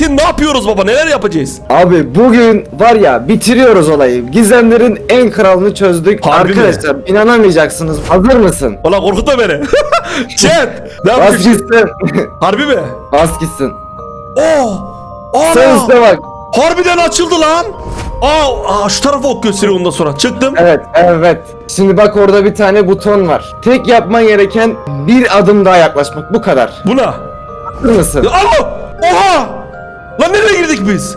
Metin ne yapıyoruz baba? Neler yapacağız? Abi bugün var ya bitiriyoruz olayı. Gizemlerin en kralını çözdük. Harbi mi? Arkadaşlar inanamayacaksınız. Hazır mısın? Ulan korkutma beni. Chat. Ne Bas yapıyorsun? gitsin. Harbi mi? Bas gitsin. Oh. Ana. Sen üstte bak. Harbiden açıldı lan. Aa, aa şu tarafa ok gösteriyor ondan sonra. Çıktım. Evet evet. Şimdi bak orada bir tane buton var. Tek yapman gereken bir adım daha yaklaşmak. Bu kadar. Buna. Hazır mısın? Ya, Alo! Oha! Lan nereye girdik biz?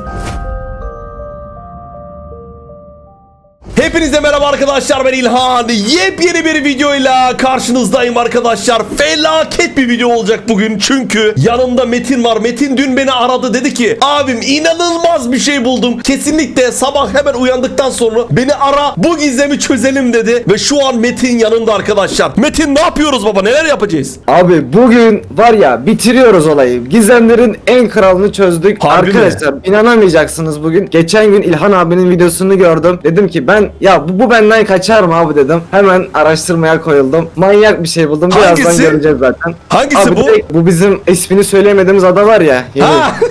Hepinize merhaba arkadaşlar ben İlhan. Yepyeni bir videoyla karşınızdayım arkadaşlar. Felaket bir video olacak bugün çünkü yanımda Metin var. Metin dün beni aradı dedi ki abim inanılmaz bir şey buldum. Kesinlikle sabah hemen uyandıktan sonra beni ara bu gizemi çözelim dedi. Ve şu an Metin yanımda arkadaşlar. Metin ne yapıyoruz baba neler yapacağız? Abi bugün var ya bitiriyoruz olayı. Gizemlerin en kralını çözdük. Harbi mi? Arkadaşlar inanamayacaksınız bugün. Geçen gün İlhan abinin videosunu gördüm. Dedim ki ben ya bu, bu benden kaçar mı abi dedim. Hemen araştırmaya koyuldum. Manyak bir şey buldum. Birazdan Hangisi? göreceğiz zaten. Hangisi Abi bu? direkt bu bizim ismini söyleyemediğimiz ada var ya. yeni- Ha!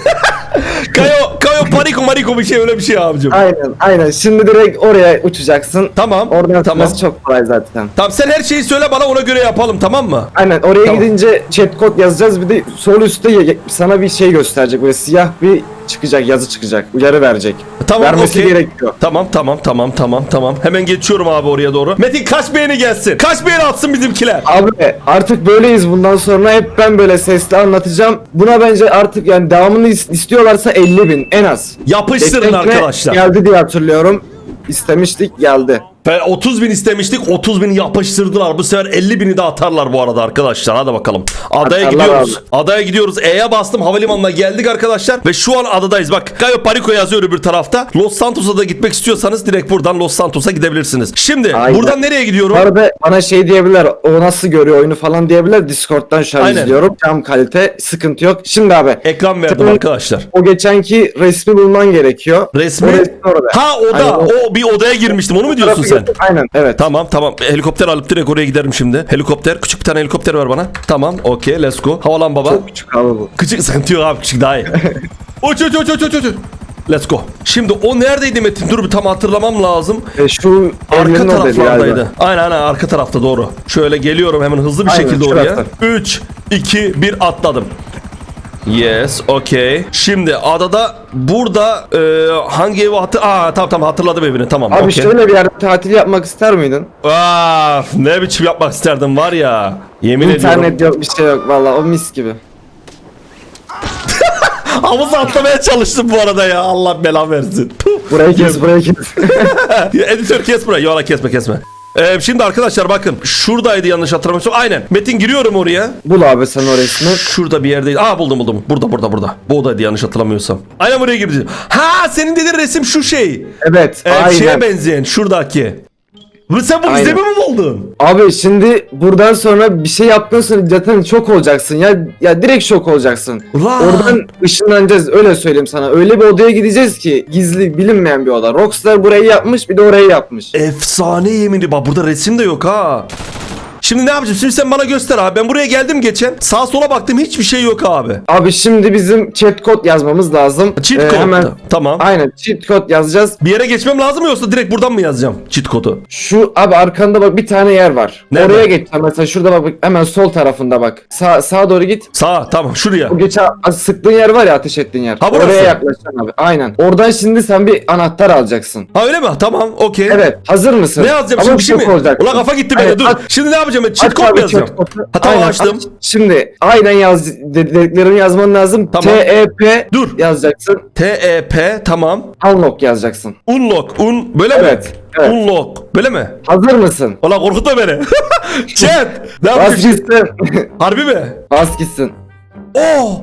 Kayo, Kayo Pariko Mariko bir şey öyle bir şey abicim. Aynen aynen. Şimdi direkt oraya uçacaksın. Tamam. Oradan tamam. tamam. çok kolay zaten. Tamam sen her şeyi söyle bana ona göre yapalım tamam mı? Aynen oraya Tamam. gidince chat kod yazacağız bir de sol üstte ye- sana bir şey gösterecek böyle siyah bir çıkacak yazı çıkacak uyarı verecek. Tamam Vermesi okey. gerekiyor. Tamam tamam tamam tamam tamam. Hemen geçiyorum abi oraya doğru. Metin kaç beğeni gelsin? Kaç beğeni atsın bizimkiler? Abi artık böyleyiz bundan sonra hep ben böyle sesli anlatacağım. Buna bence artık yani devamını is- istiyorlarsa 50 bin en az. Yapıştırın sene arkadaşlar. Geldi diye hatırlıyorum. İstemiştik geldi. Ve 30 bin istemiştik 30 bini yapıştırdılar. Bu sefer 50 bini de atarlar bu arada arkadaşlar. Hadi bakalım. Adaya Atarlar gidiyoruz. abi. Adaya gidiyoruz. E'ye bastım havalimanına geldik arkadaşlar. Ve şu an adadayız. Bak Cayo Perico yazıyor öbür tarafta. Los Santos'a da gitmek istiyorsanız direkt buradan Los Santos'a gidebilirsiniz. Şimdi Aynen. buradan nereye gidiyorum? Bu arada bana şey diyebilir o nasıl görüyor oyunu falan diyebilir. Discord'dan şu an Aynen. izliyorum. Cam kalite sıkıntı yok. Şimdi abi Ekran verdim arkadaşlar. o geçenki resmi bulman gerekiyor. Resmi? O resmi orada. Ha oda. Aynen, O bir odaya girmiştim. Onu mu diyorsun tarafı sen? Aynen evet. Tamam tamam. Helikopter alıp direkt oraya giderim şimdi. Helikopter. Küçük bir tane helikopter ver bana. Tamam. Okey. Let's go. Havalan baba. Çok küçük abi bu. Küçük sıkıntı yok abi. Küçük daha iyi. uç uç uç uç uç uç. Let's go. Şimdi o neredeydi Metin? Dur bir tam hatırlamam lazım. E, şu Arka taraflardaydı. Aynen aynen arka tarafta doğru. Şöyle geliyorum hemen hızlı bir Aynen, şekilde oraya. tarafta. 3, 2, 1 atladım. Yes, okay. Şimdi adada burada e, hangi evi hatır... Aa tamam tamam hatırladım evini tamam. Abi okey. şöyle bir yerde tatil yapmak ister miydin? Aa, ne biçim yapmak isterdim var ya. Yemin ediyorum. İnternet yok bir şey yok valla o mis gibi. Havuza atlamaya çalıştım bu arada ya. Allah bela versin. Puh. Burayı kes burayı kes. Editör kes burayı. Yola kesme kesme. Ee, şimdi arkadaşlar bakın. Şuradaydı yanlış hatırlamıyorsam. Aynen. Metin giriyorum oraya. Bul abi sen o resmi. Şurada bir yerdeydi. Aa buldum buldum. Burada burada burada. Bu odaydı yanlış hatırlamıyorsam. Aynen buraya girdi. Ha senin dediğin resim şu şey. Evet Ee, aynen. şeye benzeyen şuradaki. Ve sen bu Aynen. gizemi mi buldun? Abi şimdi buradan sonra bir şey yaptıktan sonra zaten şok olacaksın ya ya direkt şok olacaksın. Ulan. Oradan ışınlanacağız öyle söyleyeyim sana. Öyle bir odaya gideceğiz ki gizli bilinmeyen bir oda. Rockstar burayı yapmış bir de orayı yapmış. Efsane yemini. Bak burada resim de yok ha. Şimdi ne yapacağım? Şimdi sen bana göster abi. Ben buraya geldim geçen. Sağa sola baktım hiçbir şey yok abi. Abi şimdi bizim chat kod yazmamız lazım. Cheat Ee, code. hemen Tamam. aynen cheat kod yazacağız. Bir yere geçmem lazım mı yoksa direkt buradan mı yazacağım cheat kodu? Şu abi arkanda bak bir tane yer var. Nerede? Oraya geç mesela şurada bak, bak hemen sol tarafında bak. Sağ sağa doğru git. Sağa tamam şuraya. O geçen sıktığın yer var ya ateş ettiğin yer. Ha, burası. Oraya yaklaşacaksın abi. Aynen. Oradan şimdi sen bir anahtar alacaksın. Ha öyle mi? Tamam okey. Evet. Hazır mısın? Ne yazacağım Ama şimdi bir şey mi? şok olacaksın. Ulan kafa gitti bende dur. aç- Şimdi ne yapacağım? Aç code abi mu yazacağım? cheat kodu. Ha tamam Aynen, açtım. aç. Şimdi aynen yaz dediklerimi yazman lazım. Tamam. TEP Dur. yazacaksın. T-E-P tamam. Unlock yazacaksın. Unlock. Un böyle Evet, mi? evet. Unlock. Böyle mi? Hazır mısın? Ulan korkutma beni. Chat. Ne yapıyorsun? gitsin. Harbi mi? Bas gitsin. Oh.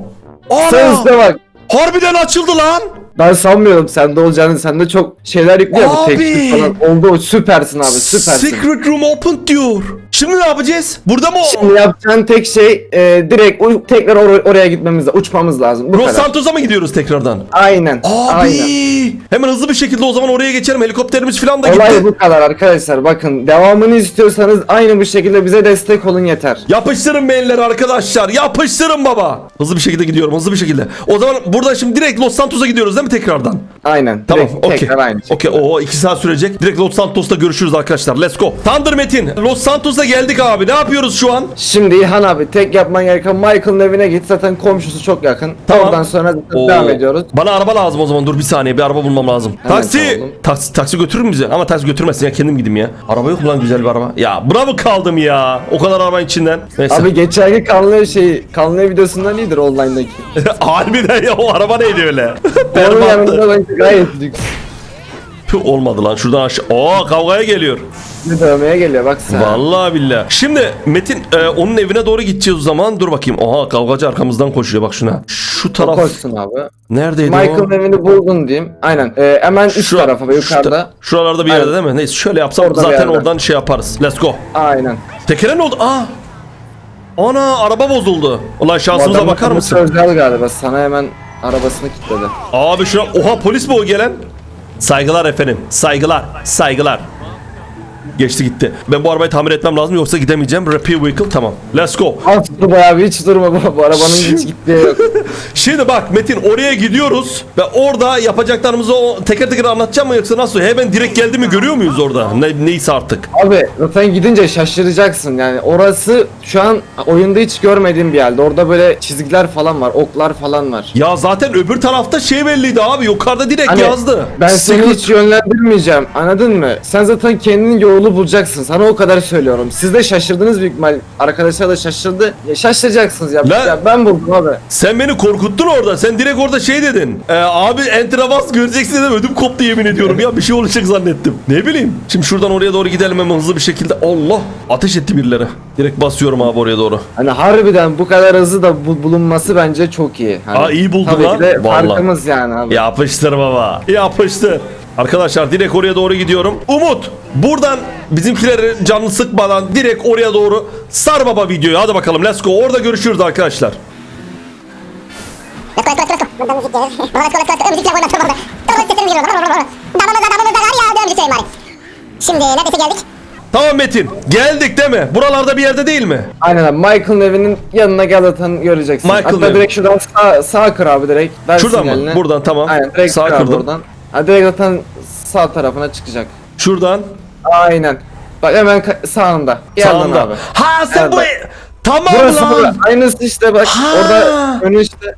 Sen Ana. üstte bak. Harbiden açıldı lan. Ben sanmıyorum sende olacağını. Sende çok şeyler yüklü ya bu Abi! teknik falan. Oldu süpersin abi süpersin. Secret room open diyor. Şimdi ne yapacağız? Burada mı? Şimdi yapacağın tek şey e, direkt u- tekrar or- oraya gitmemiz lazım. Uçmamız lazım. Bu Los kadar. Santos'a mı gidiyoruz tekrardan? Aynen. Abi Aynen. hemen hızlı bir şekilde o zaman oraya geçelim. Helikopterimiz falan da Olay gitti. bu kadar arkadaşlar. Bakın devamını istiyorsanız aynı bu şekilde bize destek olun yeter. Yapıştırın beyinleri arkadaşlar. Yapıştırın baba. Hızlı bir şekilde gidiyorum. Hızlı bir şekilde. O zaman burada şimdi direkt Los Santos'a gidiyoruz değil mi tekrardan? Aynen. Tamam. Direkt Okey. Tekrar aynı şekilde. Okey. Oo 2 saat sürecek. Direkt Los Santos'ta görüşürüz arkadaşlar. Let's go. Thunder Metin. Los Santos'a geldik abi. Ne yapıyoruz şu an? Şimdi İlhan abi tek yapman gereken Michael'ın evine git. Zaten komşusu çok yakın. Tamam. Oradan sonra Oo. devam ediyoruz. Bana araba lazım o zaman. Dur bir saniye. Bir araba bulmam lazım. Hemen taksi. Taksi taksi götürür mü bizi? Ama taksi götürmesin ya. Kendim gideyim ya. Araba yok mu lan güzel bir araba? Ya bravo kaldım ya. O kadar arabanın içinden. Neyse. Abi geçenki kanlı şey kanlı videosundan iyidir online'daki. Harbiden ya o araba neydi öyle? Onun yanında bence gayet lüks. Tüh, olmadı lan. Şuradan aşağı. Oo kavgaya geliyor. Bir dövmeye geliyor bak sen. Vallahi billahi. Şimdi Metin e, onun evine doğru gideceğiz o zaman. Dur bakayım. Oha kavgacı arkamızdan koşuyor bak şuna. Şu taraf Koşsun abi. neredeydi Michael'ın o? evini buldun diyeyim. Aynen. Ee, hemen üst Şu- tarafa ve şu yukarıda. şuralarda bir yerde Aynen. değil mi? Neyse şöyle yapsam Orada bir zaten yerde. oradan şey yaparız. Let's go. Aynen. Tekere ne oldu? Aa. Ana araba bozuldu. Ulan şansımıza adamın bakar mısın? Özel galiba. Sana hemen arabasını kilitledi. Abi şuna oha polis mi o gelen? Saygılar efendim. Saygılar. Saygılar. Geçti gitti. Ben bu arabayı tamir etmem lazım yoksa gidemeyeceğim. Repair vehicle tamam. Let's go. Az dur bayağı bir hiç durma bu, bu arabanın hiç gittiği yok. Şimdi bak Metin oraya gidiyoruz ve orada yapacaklarımızı o teker teker anlatacağım mı yoksa nasıl? Hemen direkt geldi mi görüyor muyuz orada? Ne, neyse artık. Abi zaten gidince şaşıracaksın yani orası şu an oyunda hiç görmediğim bir yerde. Orada böyle çizgiler falan var, oklar falan var. Ya zaten öbür tarafta şey belliydi abi yukarıda direkt Hani yazdı. Ben seni Secret- hiç yönlendirmeyeceğim. Anladın mı? Sen zaten kendin yolunu bulacaksın. Sana o kadar söylüyorum. Siz de şaşırdınız büyük ihtimal. Arkadaşlar da şaşırdı. Ya şaşıracaksınız ya. Lan- ya ben buldum abi. Sen beni korkuttun orada. Sen direkt orada şey dedin. Ee, abi entravas göreceksin dedim. Ödüm koptu yemin ediyorum. Ya bir şey olacak zannettim. Ne bileyim. Şimdi şuradan oraya doğru gidelim hemen hızlı bir şekilde. Allah. Ateş etti birileri. Direkt basıyorum abi oraya doğru. Hani harbiden bu kadar hızlı da bu- bulunması bence çok iyi. Hani, Aa, iyi buldun tabii lan. ki de Vallahi. farkımız yani abi. Yapıştır baba. Yapıştır. Arkadaşlar direkt oraya doğru gidiyorum. Umut buradan bizimkileri canını sıkmadan direkt oraya doğru sar baba videoyu. Hadi bakalım let's go. Orada görüşürüz arkadaşlar. Let's go, let's go, let's go. Buradan müzik gelir. Let's go, let's go, let's go. Müzikler oynatır burada. Tamam, seslerim geliyor. Damamıza damamıza var ya. Dön müzik söyleyeyim bari. Şimdi neredeyse geldik. Tamam Metin. Geldik değil mi? Buralarda bir yerde değil mi? Aynen abi Michael'ın evinin yanına gel zaten göreceksin. Michael'ın Hatta evi. direkt şuradan sağ, sağ kır abi direkt. Ver Şuradan mı? Buradan, tamam. Aynen direkt Sağ kır abi kırdım. oradan. Ha, direkt zaten sağ tarafına çıkacak. Şuradan. Aynen. Bak hemen ka- sağında. Sağında. abi. Ha sen bu... Tamam Burası lan. burada. Aynısı işte bak. Ha. Orada önü işte.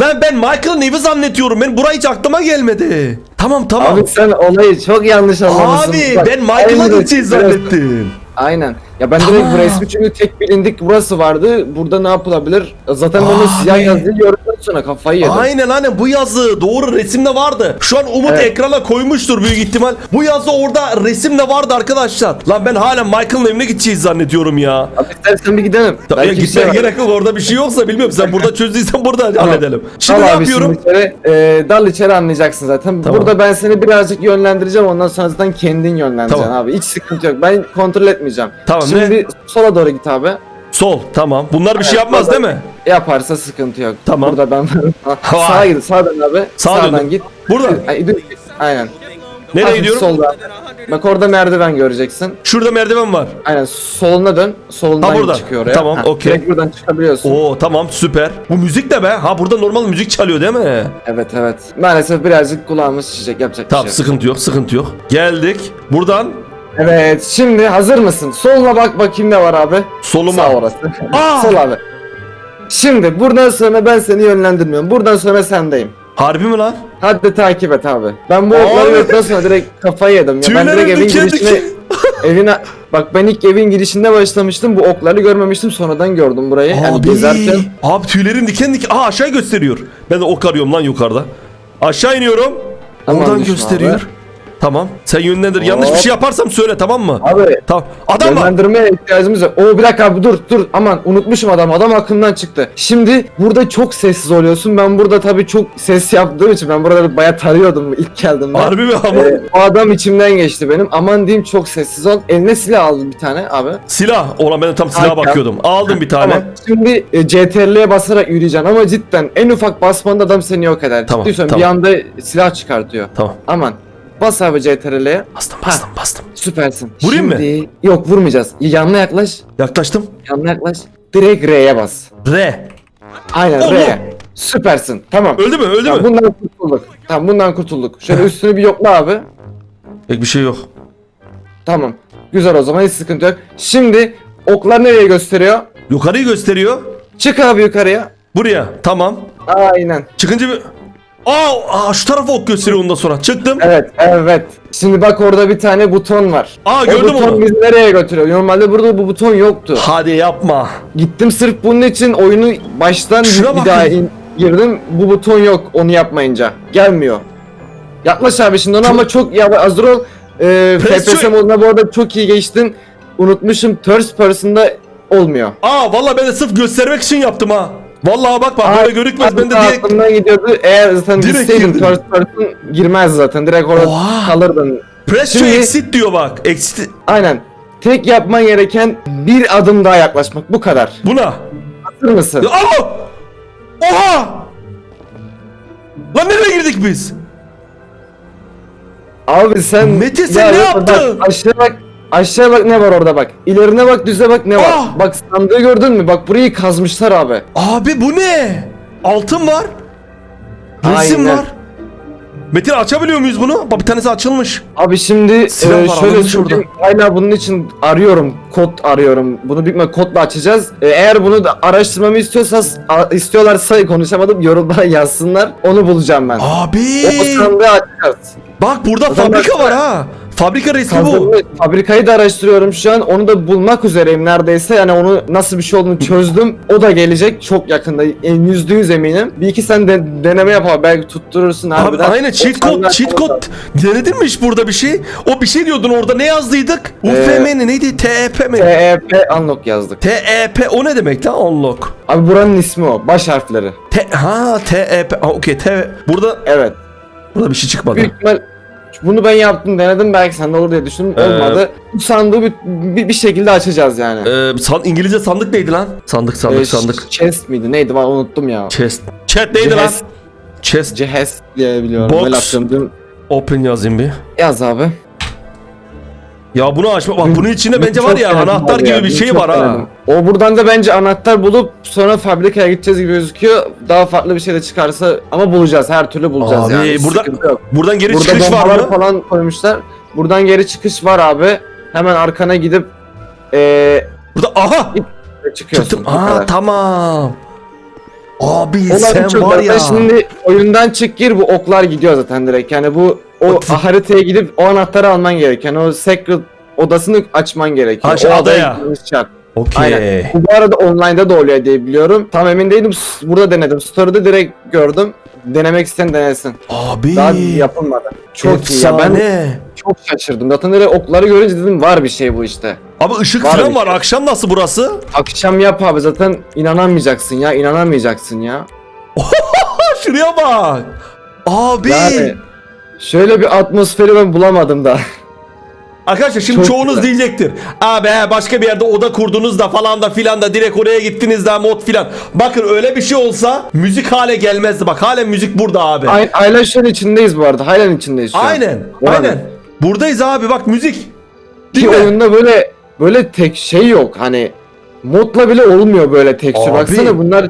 Lan ben Michael'ın evi zannediyorum. Ben burayı hiç aklıma gelmedi. Tamam tamam. Abi sen olayı çok yanlış anlamışsın. Abi Bak, ben Michael'a aynı burası. zannettim. Aynen. Ya ben direkt bu resmi çünkü tek bilindik burası vardı. Burada ne yapılabilir? Zaten de Abi. siyah yazıyı gördükten sonra kafayı yedim. Aynen aynen bu yazı doğru resimde vardı. Şu an Umut Evet. ekrana koymuştur büyük ihtimal. Bu yazı orada resimde vardı arkadaşlar. Lan ben hala Michael'ın evine gideceğiz zannediyorum ya. Abi istersen bir gidelim. Ta- ya Belki bir gitmeye şey var. gerek yok orada bir şey yoksa bilmiyorum sen burada çözdüysen burada halledelim. Şimdi Dal ne abi yapıyorum? İçeri, e, dal içeri anlayacaksın zaten. Tamam. Burada ben seni birazcık yönlendireceğim ondan sonra zaten kendin yönlendireceksin Tamam. abi. Hiç sıkıntı yok. Ben kontrol etmeyeceğim. Tamam, Şimdi sola doğru git abi. Sol tamam. Bunlar bir şey Evet, yapmaz burada- değil mi? Yaparsa sıkıntı yok. Tamam. Burada ben Vay. sağa git. Sağdan abi. Sağa Sağdan döndüm. git. Ay, dur. Aynen. Nereye Hafif gidiyorum? Solda. Bak orada merdiven göreceksin. Şurada merdiven var. Aynen soluna dön. Solundan Ha, çıkıyor oraya. Tamam, okey. Direkt buradan çıkabiliyorsun. Oo tamam süper. Bu müzik de be. Ha burada normal müzik çalıyor değil mi? Evet evet. Maalesef birazcık kulağımız şişecek. Yapacak Tamam bir şey yok. sıkıntı yok sıkıntı yok. Geldik. Buradan Evet şimdi hazır mısın? Soluna bak bakayım ne var abi. soluma. Sağ orası. Aa! Sol abi. Şimdi buradan sonra ben seni yönlendirmiyorum. Buradan sonra sendeyim. Harbi mi lan? Hadi takip et abi. Ben bu Abi. okları gördükten sonra direkt kafayı yedim. Ya. Ben Tüylerim direkt evin diken girişine... diken. evine... Bak ben ilk evin girişinde başlamıştım. Bu okları görmemiştim. Sonradan gördüm burayı. Yani Abi, gezerken. abi tüylerim diken diken. Aa aşağı gösteriyor. Ben de ok arıyorum lan yukarıda. Aşağı iniyorum. Oradan gösteriyor. Tamam. Sen yönlendir. Yanlış bir şey yaparsam söyle tamam mı? Abi Tamam. Adam var. Yönlendirmeye ihtiyacımız yok. Oo bir dakika abi dur dur aman unutmuşum adam adam aklımdan çıktı. Şimdi burada çok sessiz oluyorsun. Ben burada tabii çok ses yaptığım için ben burada bayağı tarıyordum ilk geldiğimde. Harbi mi ama? Ee, o adam içimden geçti benim. Aman diyeyim çok sessiz ol. Eline silah aldım bir tane abi. Silah. Ona ben de tam silaha bakıyordum. Aldım bir tane. Tamam. Şimdi e, CTRL'ye basarak yürüyeceksin ama cidden en ufak basmanda adam seni yok eder. Tamam, Ciddi söylüyorum, tamam. bir anda silah çıkartıyor. Tamam. Aman. Bas abi CTRL'ye. Bastım bastım bastım. Süpersin. Vurayım mı? Şimdi... Yok vurmayacağız. Yanına yaklaş. Yaklaştım. Yanına yaklaş. Direkt R'ye bas. R. Aynen Allah! R'ye. Süpersin. Tamam. Öldü mü? Öldü Tamam, mü? bundan kurtulduk. Tamam bundan kurtulduk. Şöyle üstünü bir yokla abi. Pek bir şey yok. Tamam. Güzel o zaman hiç sıkıntı yok. Şimdi oklar nereye gösteriyor? Yukarıyı gösteriyor. Çık abi yukarıya. Buraya. Tamam. Aynen. Çıkınca bir... Aa, aa şu tarafa ok gösteriyor ondan sonra. Çıktım. Evet, evet. Şimdi bak orada bir tane buton var. Aa, o gördüm buton onu. bizi nereye götürüyor? Normalde burada bu buton yoktu. Hadi yapma. Gittim sırf bunun için oyunu baştan Şuna bir bakın. daha in- girdim. Bu buton yok onu yapmayınca. Gelmiyor. Yaklaş abi şimdi ona ama çok ya hazır ol. Ee, Press FPS moduna bu arada çok iyi geçtin. Unutmuşum first person'da olmuyor. Aa vallahi ben de sırf göstermek için yaptım ha. Vallahi bak bak böyle görükmez. Ben de direkt... aklımdan gidiyordu. Eğer zaten Direkt gitseydin girdim. first person girmez zaten. Direkt orada Oha. kalırdın. Press to Şimdi- exit diyor bak. Exit. Aynen. Tek yapman gereken bir adım daha yaklaşmak. Bu kadar. Buna. Hazır mısın? Ya, Aa! Oha! Lan nereye girdik biz? Abi sen... Metin, sen ne yaptın? Bak, aşağı bak. Ne var orada bak. İlerine bak düze bak ne var. Ah! Bak sandığı gördün mü? Bak burayı kazmışlar abi. Abi bu ne? Altın var. Resim Aynen. var. Metin açabiliyor muyuz bunu? Bak bir tanesi açılmış. Abi şimdi Silah e, var, şöyle söyleyeyim. Hala bunun için arıyorum. Kod arıyorum. Bunu büyük ihtimalle kodla açacağız. E, eğer bunu da araştırmamı istiyorsa a- istiyorlarsa konuşamadım yorumlara yazsınlar. Onu bulacağım ben. Abi. O sandığı açacağız. Bak burada Adam fabrika var ha. Fabrika resmi bu. Fabrikayı da araştırıyorum şu an. Onu da bulmak üzereyim neredeyse. Yani onu nasıl bir şey olduğunu çözdüm. O da gelecek çok yakında. En yüzde yüz eminim. Bir iki sen de deneme yap abi. Belki tutturursun Abi harbiden. aynen cheat code, cheat code. Denedin mi hiç burada bir şey? O bir şey diyordun orada ne yazdıydık? Ee, UFM neydi? TEP mi? TEP unlock yazdık. TEP o ne demek lan unlock? Abi buranın ismi o. Baş harfleri. Te ha TEP. Ha okey. T burada Evet. burada bir şey çıkmadı. Büyük ihtimal bunu ben yaptım denedim belki sen de olur diye düşündüm Ee, olmadı. Bu sandığı bir, bir, bir şekilde açacağız yani. Ee, san, İngilizce sandık neydi lan? Sandık sandık Ee, sandık. Chest miydi neydi ben unuttum ya. Chest. Chat neydi lan? Chest. Chest. Diye biliyorum. Box. Open yazayım bir. Yaz abi. Ya bunu açma. Bak bunun içinde bence var ya anahtar gibi bir şey var ha. O buradan da bence anahtar bulup sonra fabrikaya gideceğiz gibi gözüküyor. Daha farklı bir şey de çıkarsa ama bulacağız her türlü bulacağız Abi yani. Hiç burada sıkıntı yok. buradan geri Burada çıkış var mı? falan koymuşlar. Buradan geri çıkış var abi. Hemen arkana gidip eee Burada aha çıkıyorsun. çıktım. Aa tamam. Abi Olay sen var ya. Şimdi oyundan çık gir bu oklar gidiyor zaten direkt. Yani bu o haritaya gidip o anahtarı alman gereken o secret odasını açman gerekiyor. Ha, şu o adaya. şart. Okey. Aynen. Bu arada online'da da oluyor diye biliyorum. Tam emin değilim. S- Burada denedim. Story'de direkt gördüm. Denemek isteyen denesin. Abi. Daha yapılmadı. Çok iyi ya. Ben efsane. çok şaşırdım. Zaten direkt okları görünce dedim var bir şey bu işte. Abi ışık Var falan bir var. şey. Akşam nasıl burası? Akşam yap abi zaten inanamayacaksın ya. inanamayacaksın ya. Şuraya bak. Abi. Yani şöyle bir atmosferi ben bulamadım da. Arkadaşlar şimdi Çok çoğunuz güzel. diyecektir. Abi he, başka bir yerde oda kurdunuz da falan da filan da direkt oraya gittiniz de mod filan. Bakın öyle bir şey olsa müzik hale gelmezdi. Bak halen müzik burada abi. Ay- içindeyiz bu arada. Halen içindeyiz şu an. Aynen. Oranın. Aynen. Buradayız abi bak müzik. Değil Ki mi? oyunda böyle böyle tek şey yok. Hani modla bile olmuyor böyle tekstür. Abi. Baksana bunlar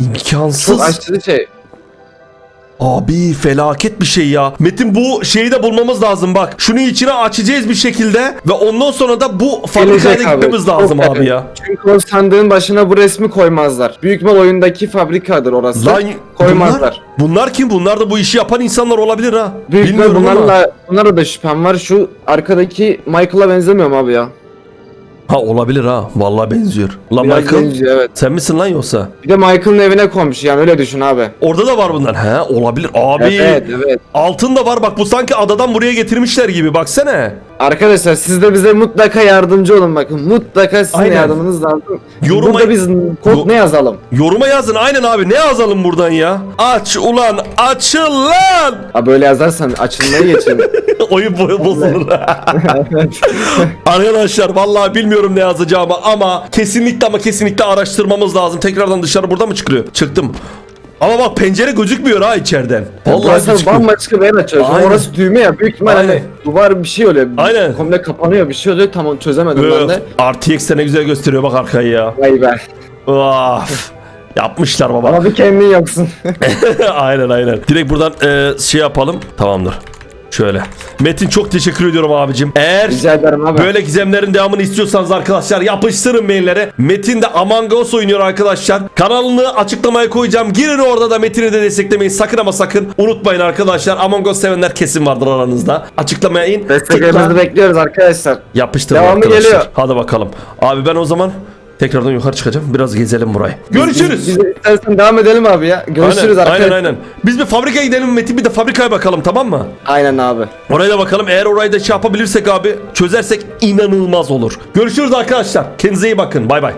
İmkansız. çok aşırı şey. Abi felaket bir şey ya. Metin bu şeyi de bulmamız lazım bak. Şunu içine açacağız bir şekilde ve ondan sonra da bu fabrikaya da abi. gitmemiz Çok lazım abi yakın. ya. Çünkü o sandığın başına bu resmi koymazlar. Büyük ihtimal oyundaki fabrikadır orası. Lan koymazlar. Bunlar, bunlar kim? Bunlar da bu işi yapan insanlar olabilir ha. Büyük Bilmiyorum bunlarla, bunlara da şüphem var. Şu arkadaki Michael'a benzemiyor mu abi ya? Ha olabilir ha. Vallahi benziyor. Lan Biraz Michael benziyor, evet. sen misin lan yoksa? Bir de Michael'ın evine komşu yani öyle düşün abi. Orada da var bunlar. He olabilir. Abi Evet evet. altın da var. Bak bu sanki adadan buraya getirmişler gibi. Baksana. Arkadaşlar siz de bize mutlaka yardımcı olun bakın. Mutlaka sizin Aynen. yardımınız lazım. Yoruma- Burada biz Yo- kod ne yazalım? Yoruma yazın. Aynen abi. Ne yazalım buradan ya? Aç ulan. Açıl lan. Abi böyle yazarsan açılmaya geçin. Oyun boyu bozulur. Arkadaşlar vallahi bilmiyorum ne yazacağımı ama kesinlikle ama kesinlikle araştırmamız lazım. Tekrardan dışarı burada mı çıkılıyor? Çıktım. Ama bak pencere gözükmüyor ha içeriden. Vallahi Burası gözükmüyor. bambaşka bir yer açıyor. Şimdi Aynen. Orası düğme ya. Büyük ihtimal Aynen. hani duvar bir şey oluyor. Aynen. Komple kapanıyor bir şey oluyor. Tamam çözemedim ben de. RTX'te ne güzel gösteriyor bak arkayı ya. Vay be. Of. Yapmışlar baba. Ama bir kendin yoksun. aynen aynen. Direkt buradan e, şey yapalım. Tamamdır. Şöyle. Metin çok teşekkür ediyorum abicim. Eğer Rica ederim abi. böyle gizemlerin devamını istiyorsanız arkadaşlar yapıştırın maillere. Metin de Among Us oynuyor arkadaşlar. Kanalını açıklamaya koyacağım. Girin orada da Metin'i de desteklemeyin. Sakın ama sakın unutmayın arkadaşlar. Among Us sevenler kesin vardır aranızda. Açıklamaya in. Desteklerinizi bekliyoruz arkadaşlar. Yapıştırın Devamı arkadaşlar. geliyor. Hadi bakalım. Abi ben o zaman tekrardan yukarı çıkacağım. Biraz gezelim burayı. Görüşürüz. Biz, biz istersen devam edelim abi ya. Görüşürüz aynen, arkadaşlar. aynen aynen. Biz bir fabrikaya gidelim Metin bir de fabrikaya bakalım tamam mı? Aynen abi. Oraya da bakalım. Eğer orayı da şey yapabilirsek abi çözersek inanılmaz olur. Görüşürüz arkadaşlar. Kendinize iyi bakın. Bay bay.